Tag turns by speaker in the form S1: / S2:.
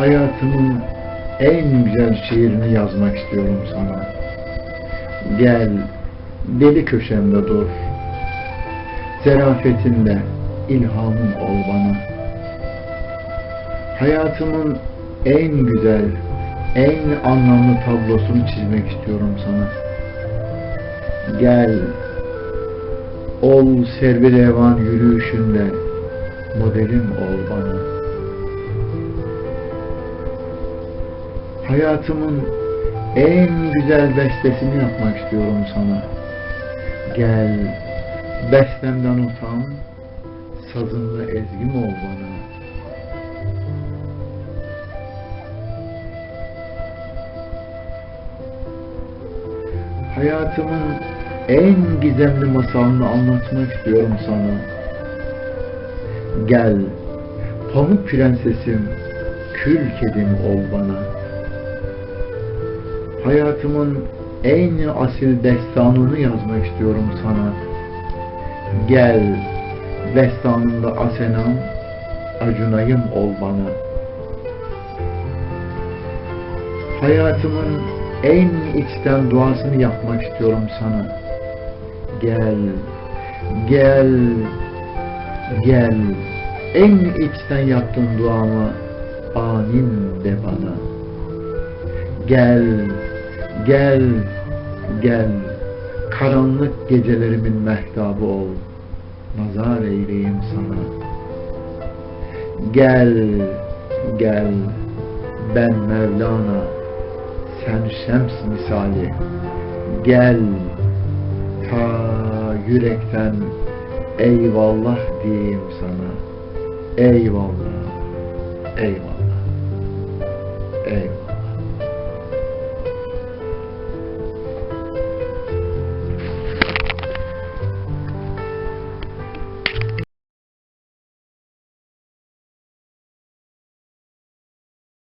S1: Hayatımın en güzel şiirini yazmak istiyorum sana. Gel, deli köşemde dur. Zerafetinle ilhamım ol bana. Hayatımın en güzel, en anlamlı tablosunu çizmek istiyorum sana. Gel, ol servi revan yürüyüşünde modelim ol bana. Hayatımın en güzel bestesini yapmak istiyorum sana. Gel, bestemden utan, sazımla ezgim ol bana. Hayatımın en gizemli masalını anlatmak istiyorum sana. Gel, pamuk prensesim, kül kedim ol bana. Hayatımın en asil destanını yazmak istiyorum sana. Gel, destanımda asenam, acunayım ol bana. Hayatımın en içten duasını yapmak istiyorum sana. Gel, gel, gel. En içten yaptığım duamı amin de bana. Gel, gel, gel. Karanlık gecelerimin mehtabı ol. Nazar eyleyim sana. Gel, gel. Ben Mevlana sen şems misali gel ta yürekten eyvallah diyeyim sana eyvallah eyvallah eyvallah